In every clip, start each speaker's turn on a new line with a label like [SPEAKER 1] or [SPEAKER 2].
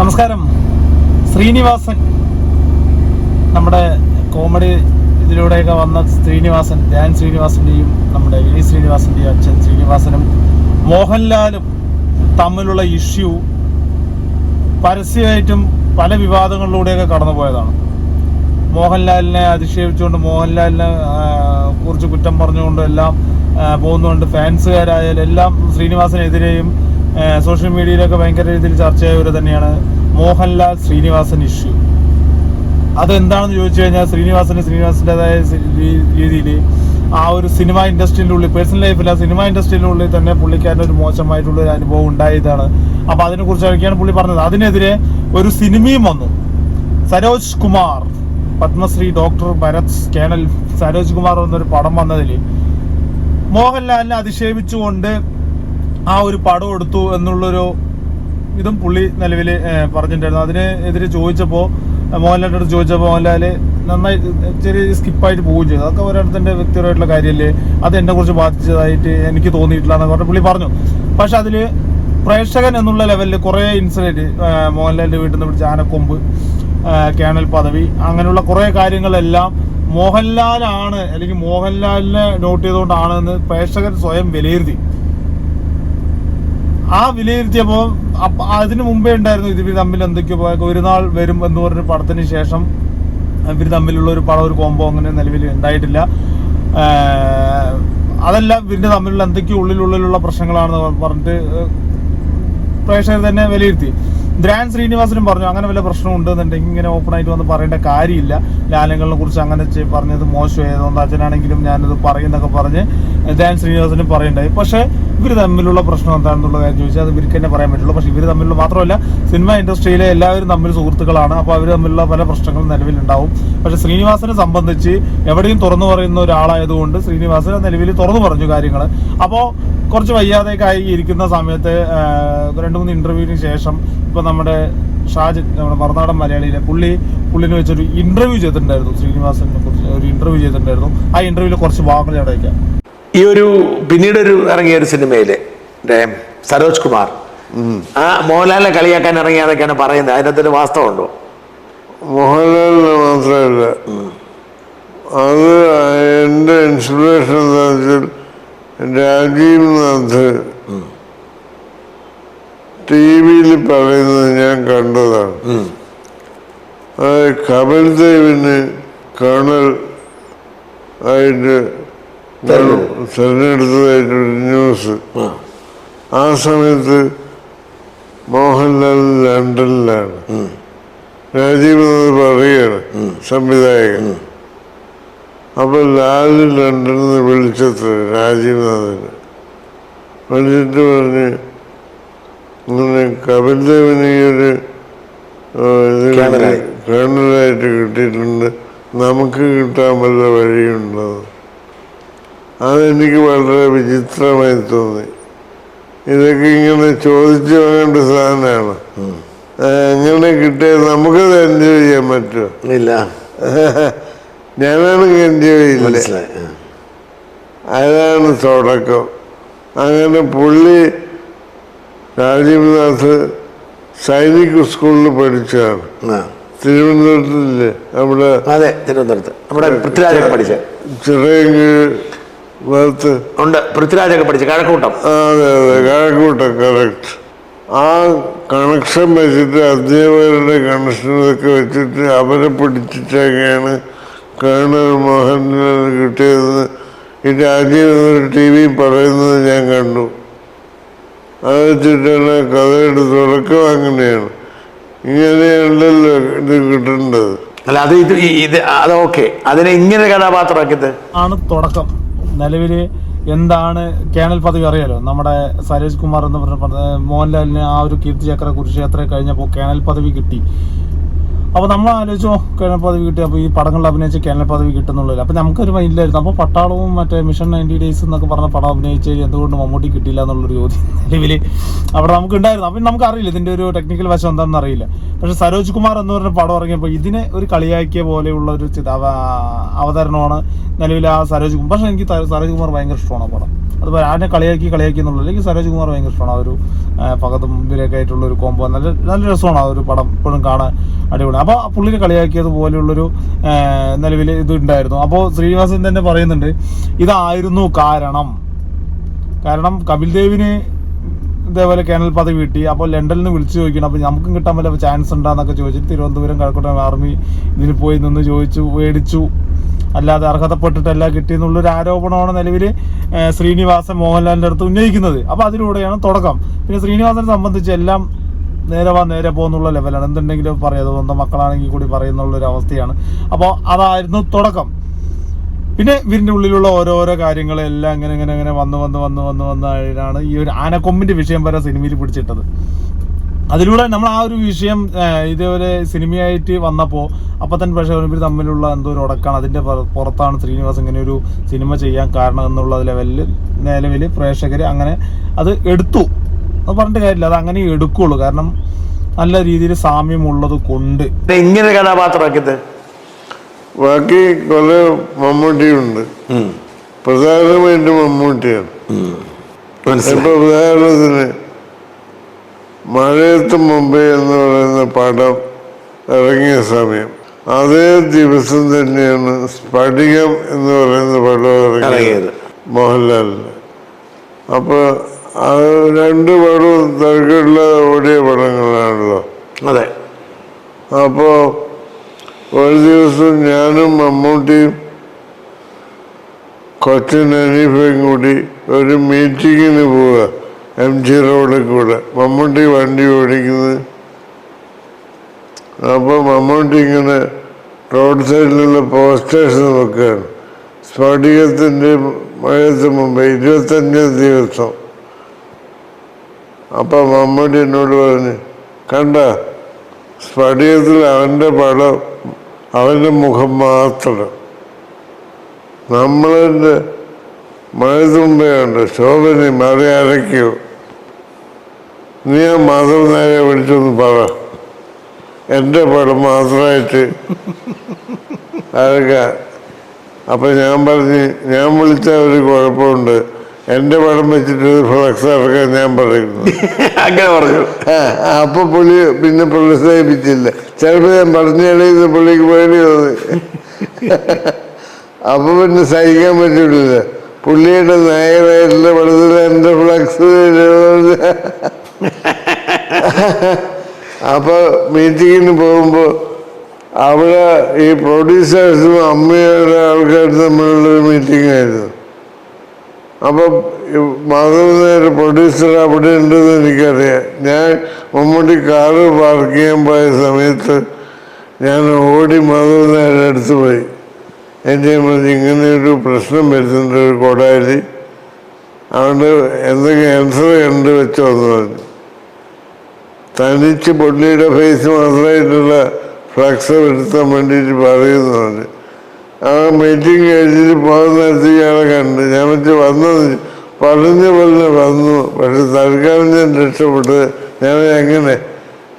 [SPEAKER 1] നമസ്കാരം. ശ്രീനിവാസൻ. നമ്മുടെ കോമഡി ഇതിലൂടെയൊക്കെ വന്ന ശ്രീനിവാസൻ ധ്യാൻ ശ്രീനിവാസിന്റെയും നമ്മുടെ വിനീത് ശ്രീനിവാസിന്റെയും അച്ഛൻ ശ്രീനിവാസനും മോഹൻലാലും തമ്മിലുള്ള ഇഷ്യൂ പരസ്യമായിട്ടും പല വിവാദങ്ങളിലൂടെയൊക്കെ കടന്നുപോയതാണ്. മോഹൻലാലിനെ അധിക്ഷേപിച്ചുകൊണ്ട് മോഹൻലാലിനെ കുറിച്ച് കുറ്റം പറഞ്ഞുകൊണ്ടും എല്ലാം പോകുന്നുണ്ട് ഫാൻസുകാരായാലും എല്ലാം ശ്രീനിവാസനെതിരെയും സോഷ്യൽ മീഡിയയിലൊക്കെ ഭയങ്കര രീതിയിൽ ചർച്ചയായവർ തന്നെയാണ്. മോഹൻലാൽ ശ്രീനിവാസൻ ഇഷ്യൂ. അതെന്താണെന്ന് ചോദിച്ചു കഴിഞ്ഞാൽ ശ്രീനിവാസന് ശ്രീനിവാസന്റെതായ രീതിയിൽ ആ ഒരു സിനിമ ഇൻഡസ്ട്രിയുടെ ഉള്ളിൽ പേഴ്സണൽ ലൈഫില്ല സിനിമ ഇൻഡസ്ട്രിയുടെ ഉള്ളിൽ തന്നെ പുള്ളിക്കാരന്റെ ഒരു മോശമായിട്ടുള്ള ഒരു അനുഭവം ഉണ്ടായതാണ്. അപ്പോൾ അതിനെ കുറിച്ചൊക്കെയാണ് പുള്ളി പറഞ്ഞത്? അതിനെതിരെ ഒരു സിനിമയും വന്നു. സരോജ് കുമാർ പത്മശ്രീ ഡോക്ടർ ഭരത് കേണൽ സരോജ് കുമാർ എന്നൊരു പടം വന്നതിൽ മോഹൻലാലിനെ അധിക്ഷേപിച്ചുകൊണ്ട് ആ ഒരു പടം എടുത്തു എന്നുള്ളൊരു ഇതും പുള്ളി നിലവിൽ പറഞ്ഞിട്ടുണ്ടായിരുന്നു. അതിനെതിരെ ചോദിച്ചപ്പോൾ മോഹൻലാലിന്റെ ചോദിച്ചപ്പോൾ മോഹൻലാൽ നന്നായി ചെറിയ സ്കിപ്പായിട്ട് പോവുകയും ചെയ്തു. അതൊക്കെ ഒരിടത്തിന്റെ വ്യക്തിപരമായിട്ടുള്ള കാര്യമല്ലേ? അത് എന്നെ കുറിച്ച് ബാധിച്ചതായിട്ട് എനിക്ക് തോന്നിയിട്ടില്ല എന്ന് പറഞ്ഞ പുള്ളി പറഞ്ഞു. പക്ഷെ അതിൽ പ്രേക്ഷകൻ എന്നുള്ള ലെവലിൽ കുറേ ഇൻസിഡന്റ് മോഹൻലാലിന്റെ വീട്ടിൽ നിന്ന് പിടിച്ച ആനക്കൊമ്പ് കേണൽ പദവി അങ്ങനെയുള്ള കുറേ കാര്യങ്ങളെല്ലാം മോഹൻലാലാണ് അല്ലെങ്കിൽ മോഹൻലാലിനെ നോട്ട് ചെയ്തുകൊണ്ടാണെന്ന് പ്രേക്ഷകൻ സ്വയം വിലയിരുത്തി. ആ വിലയിരുത്തിയപ്പോൾ അതിനു മുമ്പേ ഉണ്ടായിരുന്നു ഇത് ഇവർ തമ്മിൽ എന്തൊക്കെയോ ഒരു നാൾ വരും എന്ന് പറഞ്ഞ പടത്തിന് ശേഷം ഇവർ തമ്മിലുള്ള ഒരു പടം ഒരു കോംബോ അങ്ങനെ നിലവിൽ ഉണ്ടായിട്ടില്ല. അതെല്ലാം ഇവരുടെ തമ്മിലുള്ള എന്തൊക്കെയോ ഉള്ളിലുള്ളിലുള്ള പ്രശ്നങ്ങളാണെന്ന് പറഞ്ഞിട്ട് പ്രേക്ഷകർ തന്നെ വിലയിരുത്തി. ധ്യാൻ ശ്രീനിവാസനും പറഞ്ഞു അങ്ങനെ വല്ല പ്രശ്നം ഉണ്ടെന്നുണ്ടെങ്കിൽ ഇങ്ങനെ ഓപ്പൺ ആയിട്ട് വന്ന് പറയേണ്ട കാര്യമില്ല. ലാലങ്ങളെ കുറിച്ച് അങ്ങനെ പറഞ്ഞത് മോശമായതുകൊണ്ട് അച്ഛനാണെങ്കിലും ഞാനത് പറയുന്നൊക്കെ പറഞ്ഞ് ദ്രാൻ ശ്രീനിവാസനും പറയണ്ടായി. പക്ഷേ ഇവർ തമ്മിലുള്ള പ്രശ്നം എന്താണെന്നുള്ള കാര്യം ചോദിച്ചാൽ അത് ഇവർക്ക് തന്നെ പറയാൻ പറ്റുള്ളൂ. പക്ഷേ ഇവർ തമ്മിലുള്ള മാത്രമല്ല സിനിമ ഇൻഡസ്ട്രിയിലെ എല്ലാവരും തമ്മിൽ സുഹൃത്തുക്കളാണ്. അപ്പോൾ അവർ തമ്മിലുള്ള പല പ്രശ്നങ്ങളും നിലവിലുണ്ടാവും. പക്ഷേ ശ്രീനിവാസനെ സംബന്ധിച്ച് എവിടെയും തുറന്നു പറയുന്ന ഒരാളായതുകൊണ്ട് ശ്രീനിവാസൻ നിലവിൽ തുറന്നു പറഞ്ഞു കാര്യങ്ങൾ അപ്പോൾ കുറച്ച് വയ്യാതെയൊക്കെ ആയി ഇരിക്കുന്ന സമയത്ത് രണ്ട് മൂന്ന് ഇന്റർവ്യൂവിന് ശേഷം ഇപ്പൊ നമ്മുടെ ഷാജി നമ്മുടെ മറുനാടൻ മലയാളിയിലെ പുള്ളി പുള്ളിനെ വെച്ചൊരു ഇന്റർവ്യൂ ചെയ്തിട്ടുണ്ടായിരുന്നു. ശ്രീനിവാസനെ കുറിച്ച് ഒരു ഇന്റർവ്യൂ ചെയ്തിട്ടുണ്ടായിരുന്നു. ആ ഇന്റർവ്യൂവിൽ കുറച്ച് ഭാഗങ്ങൾ ഞാൻ അടയ്ക്കാം.
[SPEAKER 2] ഈ ഒരു പിന്നീട് ഒരു ഇറങ്ങിയ ഒരു സിനിമയിൽ സരോജ് കുമാർ. ആ മോഹൻലാലിനെ കളിയാക്കാൻ ഇറങ്ങിയതൊക്കെയാണ് പറയുന്നത്. അതിനകത്തൊരു വാസ്തവമുണ്ടോ?
[SPEAKER 3] മോഹൻലാലിന് മാത്രമല്ല. അത് എന്റെ ഇൻസ്പിറേഷൻ വെച്ചാൽ രാജീവ് നാഥ്. ടി വിയിൽ പറയുന്നത് ഞാൻ കണ്ടതാണ്. കപിൽ ദേവിന് കേണൽ ആയിട്ട് തിരഞ്ഞെടുത്തതായിട്ടൊരു ന്യൂസ് ആ. സമയത്ത് മോഹൻലാൽ ലണ്ടനിലാണ്. രാജീവ് പറയാണ് പറയുകയാണ് സംവിധായകൻ. അപ്പൊ ലാൽ ലണ്ടനിൽ വിളിച്ചത് രാജീവ് നാഥിന് വിളിച്ചിട്ട് പറഞ്ഞ് ഇങ്ങനെ കേണലായിട്ട് കിട്ടിയിട്ടുണ്ട്. നമുക്ക് കിട്ടാൻ വല്ല വഴിയുണ്ടോ? അതെനിക്ക് വളരെ വിചിത്രമായി തോന്നി. ഇതൊക്കെ ഇങ്ങനെ ചോദിച്ചു വാങ്ങേണ്ട സാധനമാണ്. എങ്ങനെ കിട്ടിയത് നമുക്കത് എൻജോയ് ചെയ്യാൻ പറ്റുമോ?
[SPEAKER 2] ഇല്ല.
[SPEAKER 3] ഞാനാണ് എൻജോയ് ചെയ്യില്ല
[SPEAKER 2] ആ.
[SPEAKER 3] അതാണ് തുടക്കം. അങ്ങനെ പുള്ളി രാജീവ്നാഥ് സൈനിക സ്കൂളിൽ
[SPEAKER 2] പഠിച്ചാണ്.
[SPEAKER 3] തിരുവനന്തപുരത്തില്ലേ അവിടെ
[SPEAKER 2] അതെ തിരുവനന്തപുരത്ത്. നമ്മുടെ പൃഥ്വിരാജൊക്കെ പഠിച്ച.
[SPEAKER 3] ചിറയങ്കീഴ് ഭാഗത്ത്
[SPEAKER 2] ഉണ്ട് പൃഥ്വിരാജൊക്കെ പഠിച്ച കഴക്കൂട്ടം.
[SPEAKER 3] അതെ അതെ കഴക്കൂട്ടം കറക്റ്റ് ആ കണക്ഷൻ വെച്ചിട്ട് അധ്യാപകരുടെ കണക്ഷനൊക്കെ വെച്ചിട്ട് അവരെ പിടിച്ചിട്ടൊക്കെയാണ് കേണൽ മോഹൻലാൽ കിട്ടിയതെന്ന് ഈ രാജീവ് ടി വി പറയുന്നത് ഞാൻ കണ്ടു. അത് വെച്ചിട്ടാണ് കഥയുടെ തുടക്കം അങ്ങനെയാണ്. ഇങ്ങനെയുണ്ടല്ലോ ഇത് കിട്ടേണ്ടത്.
[SPEAKER 2] അല്ല അത് ഇത് ഇത് അത് ഓക്കെ. അതിനെ ഇങ്ങനെ കഥാപാത്രമാക്കിയത്?
[SPEAKER 1] ആണ് തുടക്കം. നിലവിൽ എന്താണ് കേണൽ പദവി അറിയാലോ? നമ്മുടെ സരേഷ് കുമാർ എന്ന് പറഞ്ഞ മോഹൻലാലിന് ആ ഒരു കീർത്തിചക്ര കുരുക്ഷേത്ര കഴിഞ്ഞപ്പോൾ കേണൽ പദവി കിട്ടി. അപ്പോൾ നമ്മൾ ആലോചിച്ചോ കേണൽ പദവി കിട്ടി അപ്പോൾ ഈ പടങ്ങളിൽ അഭിനയിച്ച കേണൽ പദവി കിട്ടുന്നുള്ളൂ അപ്പോൾ നമുക്കൊരു മൈൻഡിലായിരുന്നു അപ്പോൾ പട്ടാളവും മറ്റേ മിഷൻ നയന്റി ഡേയ്സ് എന്നൊക്കെ പറഞ്ഞ പടം അഭിനയിച്ച് എന്തുകൊണ്ട് മമ്മൂട്ടി കിട്ടിയില്ല എന്നുള്ളൊരു ചോദ്യം നിലവിൽ അവിടെ നമുക്ക് ഉണ്ടായിരുന്നു. അപ്പം നമുക്ക് അറിയില്ല ഇതിന്റെ ഒരു ടെക്നിക്കൽ വശം എന്താണെന്ന് അറിയില്ല. പക്ഷേ സരോജ് കുമാർ എന്ന് പറഞ്ഞ പടം ഇറങ്ങിയപ്പോൾ ഇതിനെ ഒരു കളിയാക്കിയ പോലെയുള്ള ഒരു ചിത അവതരണമാണ് നിലവിൽ ആ സരോജ് കുമാർ. പക്ഷേ എനിക്ക് സരോജ് കുമാർ ഭയങ്കര ഇഷ്ടമാണ് ആ പടം. അതുപോലെ ആരെ കളിയാക്കി കളിയാക്കി എന്നുള്ളത് അല്ലെങ്കിൽ സരോജ് കുമാർ ഭയങ്കര ഇഷ്ടമാണ്. ആ ഒരു പകതും ഇവരൊക്കെ ആയിട്ടുള്ള ഒരു കോമ്പോ നല്ല നല്ല രസമാണ് ആ ഒരു പടം ഇപ്പോഴും കാണാൻ അടിപൊളി. അപ്പോൾ പുള്ളിനെ കളിയാക്കിയത് പോലെയുള്ളൊരു നിലവിൽ ഇത് ഉണ്ടായിരുന്നു അപ്പോൾ ശ്രീനിവാസൻ തന്നെ പറയുന്നുണ്ട് ഇതായിരുന്നു കാരണം. കാരണം കപിൽ ദേവിന് ഇതേപോലെ കേണൽ പദവി കിട്ടി. അപ്പോൾ ലണ്ടനിൽ നിന്ന് വിളിച്ചു ചോദിക്കണം. അപ്പോൾ നമുക്കും കിട്ടാൻ വല്ല ചാൻസ് ഉണ്ടാന്നൊക്കെ ചോദിച്ചിട്ട് തിരുവനന്തപുരം കഴക്കൂട്ടം ആർമി ഇതിന് പോയി നിന്ന് ചോദിച്ചു മേടിച്ചു. അല്ലാതെ അർഹതപ്പെട്ടിട്ടല്ല കിട്ടിയെന്നുള്ളൊരു ആരോപണമാണ് നിലവിൽ ശ്രീനിവാസൻ മോഹൻലാലിന്റെ അടുത്ത് ഉന്നയിക്കുന്നത്. അപ്പോൾ അതിലൂടെയാണ് തുടക്കം. പിന്നെ ശ്രീനിവാസനെ സംബന്ധിച്ച് എല്ലാം നേരെ വാ നേരെ പോകുന്നുള്ള ലെവലാണ് എന്തുണ്ടെങ്കിലും പറയാം സ്വന്തം മക്കളാണെങ്കിൽ കൂടി പറയുന്നുള്ളൊരു അവസ്ഥയാണ്. അപ്പോൾ അതായിരുന്നു തുടക്കം. പിന്നെ ഇവരിന്റെ ഉള്ളിലുള്ള ഓരോരോ കാര്യങ്ങളെല്ലാം ഇങ്ങനെ ഇങ്ങനെ ഇങ്ങനെ വന്ന് വന്ന് വന്ന് വന്ന് വന്നാണ് ഈ ഒരു ആനക്കൊമ്പിന്റെ വിഷയം വരെ സിനിമയിൽ പിടിച്ചിട്ടത്. അതിലൂടെ നമ്മൾ ആ ഒരു വിഷയം ഇതേപോലെ സിനിമയായിട്ട് വന്നപ്പോൾ അപ്പം തന്നെ പക്ഷേ ഇവർ തമ്മിലുള്ള എന്തോ ഒരു ഉടക്കാണ്. അതിന്റെ പുറത്താണ് ശ്രീനിവാസ് ഇങ്ങനെ ഒരു സിനിമ ചെയ്യാൻ കാരണം എന്നുള്ള ലെവലിൽ നിലവിൽ പ്രേക്ഷകർ അങ്ങനെ അത് എടുത്തു. അത് പറഞ്ഞിട്ട് കാര്യമില്ല. അത് അങ്ങനെ എടുക്കുള്ളൂ. കാരണം നല്ല രീതിയിൽ സാമ്യമുള്ളത് കൊണ്ട്.
[SPEAKER 2] എങ്ങനെ കഥാപാത്രമാക്കിയത്?
[SPEAKER 3] ബാക്കി കുറെ മമ്മൂട്ടിയുണ്ട്. പ്രധാനമായിട്ട് മമ്മൂട്ടിയാണ്. ഇപ്പൊ ഉദാഹരണത്തിന് മഴയത്ത് മുമ്പേ എന്ന് പറയുന്ന പടം ഇറങ്ങിയ സമയം. അതേ ദിവസം തന്നെയാണ് സ്ഫടികം എന്ന് പറയുന്ന പടം ഇറങ്ങിയത്. മോഹൻലാലിന്. അപ്പൊ അത് രണ്ട് പടവും തിരക്കുള്ള ഓടിയ പടങ്ങളാണല്ലോ.
[SPEAKER 2] അതെ.
[SPEAKER 3] അപ്പോ ഒരു ദിവസം ഞാനും മമ്മൂട്ടിയും കൊച്ചിൻ അനീഫയും കൂടി ഒരു മീറ്റിങ്ങിന് പോവുക എം ജി റോഡിൽ കൂടെ. മമ്മൂട്ടി വണ്ടി ഓടിക്കുന്നത് അപ്പോൾ മമ്മൂട്ടി ഇങ്ങനെ റോഡ് സൈഡിലുള്ള പോസ്റ്റേഴ്സ് നോക്കുകയാണ് സ്ഫടികത്തിന്റെ മഴയത്ത് മുമ്പ് ഇരുപത്തഞ്ചാം ദിവസം അപ്പം മമ്മൂട്ടി എന്നോട് പറഞ്ഞു കണ്ട സ്ഫടികത്തിൽ അവന്റെ പടം അവന്റെ മുഖം മാത്രം. നമ്മളെ മഴതുമ്പയുണ്ട് ശോഭനി മറി അരയ്ക്കോ നീ ആ മാധവ നായരെ വിളിച്ചൊന്ന് പറ. എന്റെ പടം മാത്രമായിട്ട് അരക്ക അപ്പം ഞാൻ പറഞ്ഞ് ഞാൻ വിളിച്ച ഒരു കുഴപ്പമുണ്ട്. എന്റെ പടം വെച്ചിട്ട് ഫ്ലക്സ് ഇറക്കാൻ ഞാൻ പറയുന്നു.
[SPEAKER 2] അങ്ങനെ പറഞ്ഞു.
[SPEAKER 3] അപ്പൊ പുള്ളി പിന്നെ പ്രോത്സാഹിപ്പിച്ചില്ല ചിലപ്പോ ഞാൻ പറഞ്ഞത് പുള്ളിക്ക് പേടി തോന്നി. അപ്പൊ പിന്നെ സഹിക്കാൻ പറ്റില്ല പുള്ളിയുടെ നായകരായിട്ടുള്ള പടത്തിൽ എന്റെ ഫ്ലക്സ് അപ്പൊ മീറ്റിങ്ങിന് പോകുമ്പോൾ അവിടെ ഈ പ്രൊഡ്യൂസേഴ്സും അമ്മയുടെ ആൾക്കാരും തമ്മിലുള്ള ഒരു മീറ്റിംഗ് ആയിരുന്നു. അപ്പൊ മാധവൻ പ്രൊഡ്യൂസർ അവിടെ ഉണ്ടെന്ന് എനിക്കറിയാം. ഞാൻ മമ്മൂട്ടി കാറ് പാർക്ക് ചെയ്യാൻ പോയ സമയത്ത് ഞാൻ ഓടി മാധവൻ നായരുടെ അടുത്ത് പോയി. എന്റെ മതി ഇങ്ങനെ ഒരു പ്രശ്നം വരുന്നുണ്ട് ഒരു കൊടാലി. അതുകൊണ്ട് എന്തെങ്കിലും ആൻസർ കണ്ടു വെച്ചോ എന്ന് പറഞ്ഞു. തനിച്ച് പുള്ളിയുടെ ഫേസ് മാത്രമായിട്ടുള്ള ഫ്ലക്സ് വരുത്താൻ വേണ്ടിയിട്ട് പറയുന്നു പറഞ്ഞു. ആ മീറ്റിംഗ് കഴിഞ്ഞിട്ട് പോകുന്ന ഇയാളെ കണ്ട് ഞാൻ മറ്റു വന്നത് പറഞ്ഞ പോലെ വന്നു. പക്ഷെ തൽക്കാലം ഞാൻ രക്ഷപ്പെട്ട്. ഞാൻ എങ്ങനെ?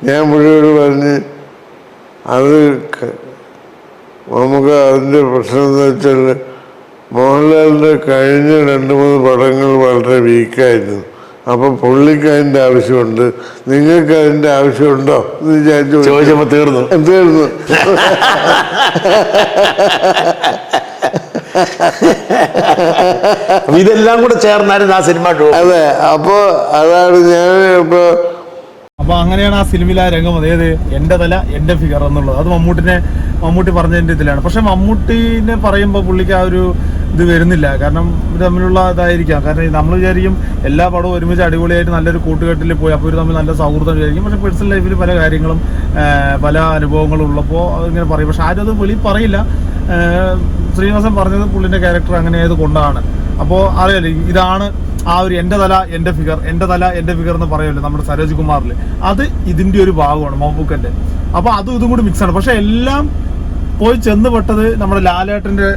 [SPEAKER 3] ഞാൻ പുള്ളിയോട് പറഞ്ഞ് അത് നമുക്ക് അതിന്റെ പ്രശ്നം എന്ന് വെച്ചാൽ മോഹൻലാലിന്റെ കഴിഞ്ഞ രണ്ട് മൂന്ന് പടങ്ങൾ വളരെ വീക്കായിരുന്നു അപ്പം പുള്ളിക്ക് അതിന്റെ ആവശ്യമുണ്ട്. നിങ്ങൾക്ക് അതിന്റെ ആവശ്യമുണ്ടോ എന്ന് വിചാരിച്ചു ചോദിച്ചപ്പോൾ
[SPEAKER 2] ചോദിച്ചപ്പോ തീർന്നു.
[SPEAKER 3] തീർന്നു.
[SPEAKER 2] ഇതെല്ലാം കൂടെ ചേർന്നായിരുന്നു ആ സിനിമ
[SPEAKER 3] അതെ അപ്പോ അതാണ് ഞാൻ ഇപ്പൊ
[SPEAKER 1] അപ്പൊ അങ്ങനെയാണ് ആ സിനിമയിൽ ആ രംഗം ഏത്? എന്റെ തല എന്റെ ഫിഗർ എന്നുള്ളത്. അത് മമ്മൂട്ടിനെ മമ്മൂട്ടി പറഞ്ഞതിന്റെ ഇതിലാണ്. പക്ഷെ മമ്മൂട്ടിനെ പറയുമ്പോൾ പുള്ളിക്ക് ആ ഒരു ഇത് വരുന്നില്ല. കാരണം തമ്മിലുള്ള ഇതായിരിക്കാം. കാരണം നമ്മൾ വിചാരിക്കും എല്ലാ പടവും ഒരുമിച്ച് അടിപൊളിയായിട്ട് നല്ലൊരു കൂട്ടുകെട്ടിൽ പോയി അപ്പോൾ തമ്മിൽ നല്ല സൗഹൃദം വിചാരിക്കും. പക്ഷെ പേഴ്സണൽ ലൈഫിൽ പല കാര്യങ്ങളും പല അനുഭവങ്ങളും ഉള്ളപ്പോൾ ഇങ്ങനെ പറയും. പക്ഷെ ആരും അത് വെളി പറയില്ല. ശ്രീനിവാസൻ പറഞ്ഞത് പുള്ളിന്റെ ക്യാരക്ടർ അങ്ങനെ ആയത് കൊണ്ടാണ്. അപ്പോൾ അറിയാലോ ഇതാണ് ആ ഒരു എന്റെ തല എന്റെ ഫിഗർ എന്റെ തല എന്റെ ഫിഗർ എന്ന് പറയുമല്ലോ നമ്മുടെ സരോജ് കുമാറിൽ അത് ഇതിന്റെ ഒരു ഭാഗമാണ് മമ്മൂക്കന്റെ. അപ്പൊ അതും ഇതും കൂടി മിക്സ് ആണ്. പക്ഷെ എല്ലാം പോയി ചെന്ന് പെട്ടത് നമ്മുടെ ലാലേട്ടന്റെ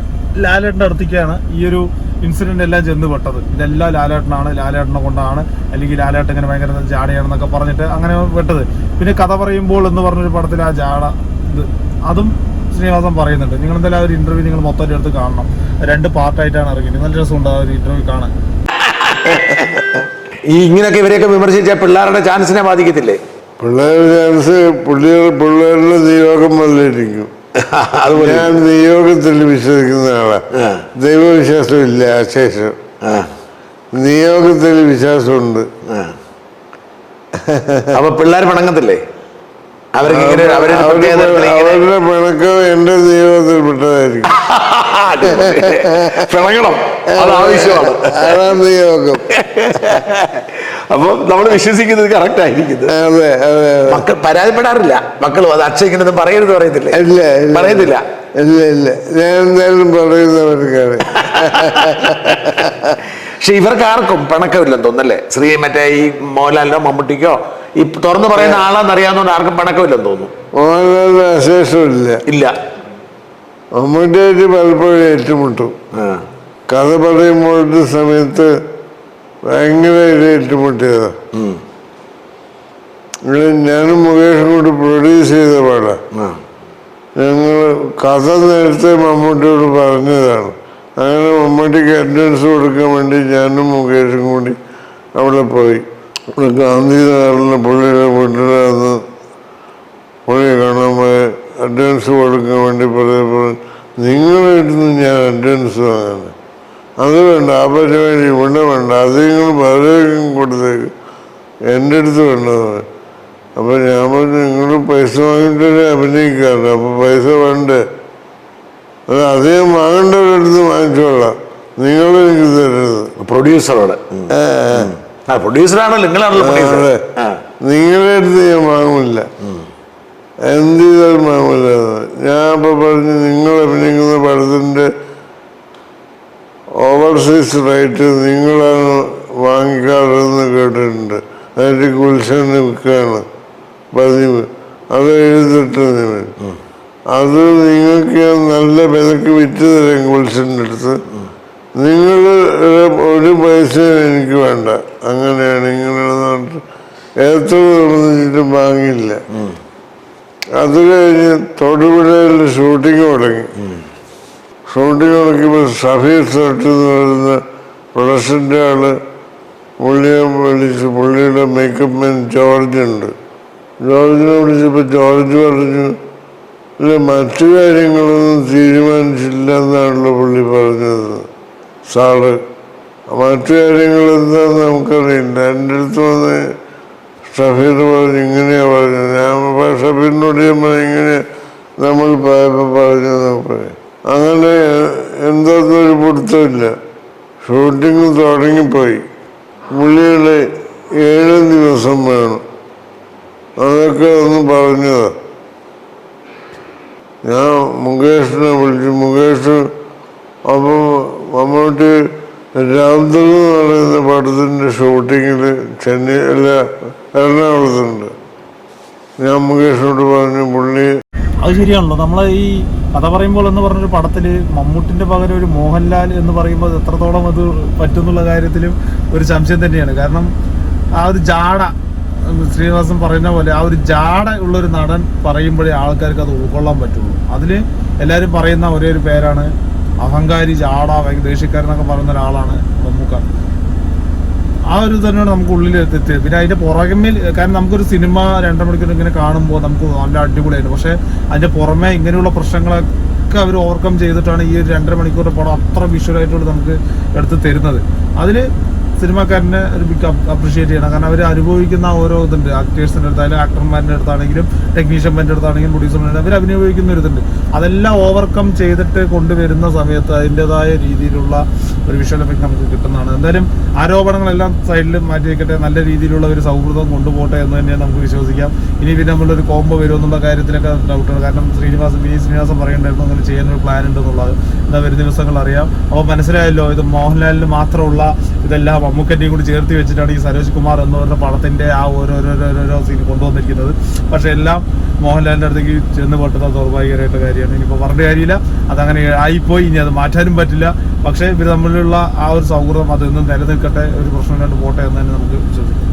[SPEAKER 1] ലാലേട്ടന്റെ അടുത്തേക്കാണ് ഈ ഒരു ഇൻസിഡന്റ് എല്ലാം ചെന്ന് പെട്ടത് ഇതെല്ലാം ലാലേട്ടനാണ് ലാലേട്ടനെ കൊണ്ടാണ് അല്ലെങ്കിൽ ലാലേട്ടൻ ഇങ്ങനെ ഭയങ്കര ജാടയാണെന്നൊക്കെ പറഞ്ഞിട്ട് അങ്ങനെ പെട്ടത്. പിന്നെ കഥ പറയുമ്പോൾ എന്ന് പറഞ്ഞൊരു പടത്തിൽ ആ ജാട ഇത് അതും ശ്രീനിവാസൻ പറയുന്നുണ്ട്. നിങ്ങൾ എന്തായാലും ആ ഒരു ഇന്റർവ്യൂ നിങ്ങൾ മൊത്തം എടുത്ത് കാണണം. രണ്ട് പാർട്ടായിട്ടാണ് ഇറങ്ങിയത്. നല്ല രസമുണ്ട് ആ ഒരു ഇന്റർവ്യൂ കാണാൻ.
[SPEAKER 2] ഈ ഇങ്ങനെയൊക്കെ ഇവരെയൊക്കെ വിമർശിച്ച പിള്ളേരുടെ ചാൻസിനെ ബാധിക്കത്തില്ലേ?
[SPEAKER 3] പിള്ളേരുടെ ചാൻസ് പുള്ളികൾ പിള്ളേരുടെ നിയോഗം വന്നിരിക്കും.
[SPEAKER 2] അതുപോലെ.
[SPEAKER 3] ഞാൻ നിയോഗത്തിൽ വിശ്വസിക്കുന്ന ആളാണ് ദൈവവിശ്വാസമില്ല അശേഷം നിയോഗത്തിൽ വിശ്വാസമുണ്ട്.
[SPEAKER 2] അപ്പൊ പിള്ളേർ പിണങ്ങത്തില്ലേ അവർക്ക് അവരുടെ
[SPEAKER 3] പിണക്കം എന്റെ നിയോഗത്തിൽ പെട്ടതായിരിക്കും
[SPEAKER 2] പിണങ്ങണം. അത് ആവശ്യമാണ്.
[SPEAKER 3] അതാണ്
[SPEAKER 2] അപ്പൊ നമ്മൾ വിശ്വസിക്കുന്നത് കറക്റ്റ് ആയിരിക്കുന്നത്
[SPEAKER 3] അതെ
[SPEAKER 2] മക്കൾ പരാതിപ്പെടാറില്ല. മക്കൾ അത് അച്ഛൻ ഇങ്ങനെ പറയരുത് പറയത്തില്ല
[SPEAKER 3] ഇല്ല.
[SPEAKER 2] പറയത്തില്ല
[SPEAKER 3] ഇല്ല ഇല്ല. ഞാൻ എന്തായാലും പറയുന്നവർക്കാണ്
[SPEAKER 2] പക്ഷെ ഇവർക്ക് ആർക്കും പിണക്കമില്ലെന്ന് തോന്നല്ലേ ശ്രീ മറ്റേ ഈ മോഹൻലാലിനോ മമ്മൂട്ടിക്കോ ഈ തുറന്നു പറയുന്ന ആളാന്ന് അറിയാവുന്നതുകൊണ്ട് ആർക്കും പിണക്കമില്ലെന്ന് തോന്നുന്നു.
[SPEAKER 3] മോഹൻലാലിന് അശേഷമില്ല.
[SPEAKER 2] ഇല്ല.
[SPEAKER 3] മമ്മൂട്ടിയായിട്ട് പലപ്പോഴും ഏറ്റുമുട്ടും. കഥ പറയുമ്പോഴത്തെ സമയത്ത് ഭയങ്കരമായിട്ട് ഏറ്റുമുട്ടിയതാ. ഇവിടെ ഞാനും മുകേഷും കൂടി പ്രൊഡ്യൂസ് ചെയ്ത പാടാ. ഞങ്ങൾ കഥ നേരത്തെ മമ്മൂട്ടിയോട് പറഞ്ഞതാണ്. അങ്ങനെ മമ്മൂട്ടിക്ക് അഡ്വാൻസ് കൊടുക്കാൻ വേണ്ടി ഞാനും മുകേഷും കൂടി അവിടെ പോയി. ഗാന്ധി നഗറിലെ പുള്ളിയുടെ പോയി അഡ്വാൻസ് കൊടുക്കാൻ വേണ്ടി പറഞ്ഞപ്പോൾ നിങ്ങളുടെ അടുത്ത് ഞാൻ അഡ്വാൻസ് വാങ്ങാൻ. അത് വേണ്ട ആ പരിപാടി ഇവിടെ വേണ്ട അത് നിങ്ങൾ വളരെയധികം കൊടുത്തേക്ക്. എന്റെ അടുത്ത് വേണ്ടത് അപ്പോൾ ഞാൻ പറഞ്ഞു നിങ്ങൾ പൈസ വാങ്ങിയിട്ടേ അഭിനയിക്കാറ്? അപ്പോൾ പൈസ വേണ്ടേ? അത് അധികം വാങ്ങേണ്ടവരടുത്ത് വാങ്ങിച്ചോളാം. നിങ്ങൾ എനിക്ക് തരരുത്.
[SPEAKER 2] പ്രൊഡ്യൂസറോട് പ്രൊഡ്യൂസറാണല്ലോ നിങ്ങളാണല്ലോ.
[SPEAKER 3] നിങ്ങളുടെ അടുത്ത് ഞാൻ വാങ്ങില്ല എന്ത് വാങ്ങില്ല ഞാൻ അപ്പോൾ പറഞ്ഞു നിങ്ങൾ അഭിനയിക്കുന്ന പടത്തിന്റെ ഓവർസീസ് റൈറ്റ് നിങ്ങളാണ് വാങ്ങിക്കാറെന്ന് കേട്ടിട്ടുണ്ട്. അതിന്റെ ഗുൽഷന് വിൽക്കുകയാണ് പതിവ്. അത് എഴുതിട്ട് നിങ്ങൾ അത് നിങ്ങൾക്ക് ഞാൻ നല്ല വിലക്ക് വിറ്റ് തരാം ഗുൽഷന്റെ അടുത്ത്. നിങ്ങൾ ഒരു പൈസ എനിക്ക് വേണ്ട. അങ്ങനെയാണ് പറഞ്ഞിട്ട് എത്ര തുറന്നിട്ടും വാങ്ങിയില്ല. അത് കഴിഞ്ഞ് തൊടുപുഴയിൽ ഷൂട്ടിംഗ് തുടങ്ങി. ഷൂട്ടിംഗ് തുടങ്ങിയപ്പോൾ സഫീർ തൊട്ട് എന്ന് പറയുന്ന പ്രൊഡക്ഷന്റെ ആൾ പുള്ളിയെ വിളിച്ച് പുള്ളിയുടെ മേക്കപ്പ് മാൻ ജോർജ് ഉണ്ട്. ജോർജിനെ വിളിച്ചപ്പോൾ ജോർജ് പറഞ്ഞു ഇല്ല മറ്റു കാര്യങ്ങളൊന്നും തീരുമാനിച്ചില്ല എന്നാണല്ലോ പുള്ളി പറഞ്ഞത്. സാറ് മറ്റു കാര്യങ്ങൾ എന്താണെന്ന് നമുക്കറിയില്ല. എന്റെ അടുത്ത് വന്ന് ഷഫീർ പറഞ്ഞു ഇങ്ങനെയാണ് പറഞ്ഞത്. ഞാൻ അപ്പൊ പിന്നോട്ട് ഇങ്ങനെ നമ്മൾ പോയപ്പോൾ പറഞ്ഞു അങ്ങനെ എന്തൊന്നും ഒരു പിടുത്തമില്ല. ഷൂട്ടിങ് തുടങ്ങിപ്പോയി. പുള്ളിയുടെ ഏഴ് ദിവസം വേണം. അതൊക്കെ ഒന്ന് പറഞ്ഞതാ. ഞാൻ മുകേഷിനെ വിളിച്ചു. മുകേഷ് അപ്പോൾ മമ്മൂട്ടി രാംദ്രെന്ന് പറയുന്ന പടത്തിന്റെ ഷൂട്ടിങ്ങിൽ ചെന്നൈ അല്ല എറണാകുളത്തുണ്ട്. ഞാൻ മുകേഷിനോട് പറഞ്ഞു പുള്ളി
[SPEAKER 1] അത് ശരിയാണല്ലോ. നമ്മളെ ഈ കഥ പറയുമ്പോൾ എന്ന് പറഞ്ഞൊരു പടത്തിൽ മമ്മൂട്ടിന്റെ പകരം ഒരു മോഹൻലാൽ എന്ന് പറയുമ്പോൾ അത് എത്രത്തോളം അത് പറ്റുന്നുള്ള കാര്യത്തിലും ഒരു സംശയം തന്നെയാണ്. കാരണം ആ ഒരു ജാട ശ്രീനിവാസൻ പറയുന്ന പോലെ ആ ഒരു ജാട ഉള്ള ഒരു നടൻ പറയുമ്പോഴേ ആൾക്കാർക്ക് അത് ഉൾക്കൊള്ളാൻ പറ്റുള്ളൂ. അതിൽ എല്ലാവരും പറയുന്ന ഒരേ ഒരു പേരാണ് അഹങ്കാരി ജാട ദേഷ്യക്കാരനൊക്കെ പറയുന്ന ഒരാളാണ് മമ്മൂക്ക. ആ ഒരു തന്നെയാണ് നമുക്ക് ഉള്ളിൽ എത്തിയത്. പിന്നെ അതിന്റെ പുറമേൽ കാരണം നമുക്കൊരു സിനിമ രണ്ടര മണിക്കൂർ ഇങ്ങനെ കാണുമ്പോൾ നമുക്ക് നല്ല അടിപൊളിയായിരുന്നു. പക്ഷെ അതിന്റെ പുറമെ ഇങ്ങനെയുള്ള പ്രശ്നങ്ങളൊക്കെ അവർ ഓവർകം ചെയ്തിട്ടാണ് ഈ ഒരു രണ്ടര മണിക്കൂറിന്റെ പടം അത്ര വിഷ്വലായിട്ടുള്ള നമുക്ക് എടുത്ത് തരുന്നത്. അതിൽ സിനിമാക്കാരനെ ഒരു ബിഗ് അപ്രീഷിയേറ്റ് ചെയ്യണം. കാരണം അവർ അനുഭവിക്കുന്ന ഓരോ ഇതുണ്ട്. ആക്ടേഴ്സിന്റെ അടുത്തായാലും ആക്ടർമാരുടെ അടുത്താണെങ്കിലും ടെക്നീഷ്യന്മാരുടെ അടുത്താണെങ്കിലും പ്രൊഡ്യൂസർമാരുടെ അവർ അഭിനയിക്കുന്ന ഒരു ഇതുണ്ട് അതെല്ലാം ഓവർകം ചെയ്തിട്ട് കൊണ്ടുവരുന്ന സമയത്ത് അതിന്റെതായ രീതിയിലുള്ള ഒരു വിഷ്വൽ എഫക്ട് നമുക്ക് കിട്ടുന്നതാണ്. എന്തായാലും ആരോപണങ്ങളെല്ലാം സൈഡിൽ മാറ്റി വെക്കട്ടെ നല്ല രീതിയിലുള്ള ഒരു സൗഹൃദം കൊണ്ടുപോകട്ടെ എന്ന് തന്നെ നമുക്ക് വിശ്വസിക്കാം. ഇനി പിന്നെ നമ്മളൊരു കോംബോ വരുമെന്നുള്ള കാര്യത്തിലൊക്കെ ഡൗട്ടാണ് കാരണം ശ്രീനിവാസൻ വി ശ്രീനിവാസൻ പറയേണ്ടായിരുന്നു അങ്ങനെ ചെയ്യാനൊരു പ്ലാൻ ഉണ്ടെന്നുള്ളത് എന്താ വരും ദിവസങ്ങൾ അറിയാം. അപ്പോൾ മനസ്സിലായല്ലോ ഇത് മോഹൻലാലിന് മാത്രമുള്ള ഇതെല്ലാം മമ്മൂക്കന്റെയും കൂടി ചേർത്ത് വെച്ചിട്ടാണ് ഈ സരോജ് കുമാർ എന്നവരുടെ പടത്തിന്റെ ആ ഓരോരോരോരോ സീൻ കൊണ്ടുവന്നിരിക്കുന്നത്. പക്ഷെ എല്ലാം മോഹൻലാലിന്റെ അടുത്തേക്ക് ചെന്ന് പെട്ടത് ദൗർഭാഗ്യകരമായിട്ട് കാര്യമാണ്. ഇനിയിപ്പോൾ പറഞ്ഞ കാര്യമില്ല. അതങ്ങനെ ആയിപ്പോയി. ഇനി അത് മാറ്റാനും പറ്റില്ല. പക്ഷേ ഇവർ തമ്മിലുള്ള ആ ഒരു സൗഹൃദം അതൊന്നും നിലനിൽക്കട്ടെ. ഒരു പ്രശ്നമില്ലാണ്ട് പോട്ടെ എന്ന് തന്നെ നമുക്ക് വിശ്വസിക്കാം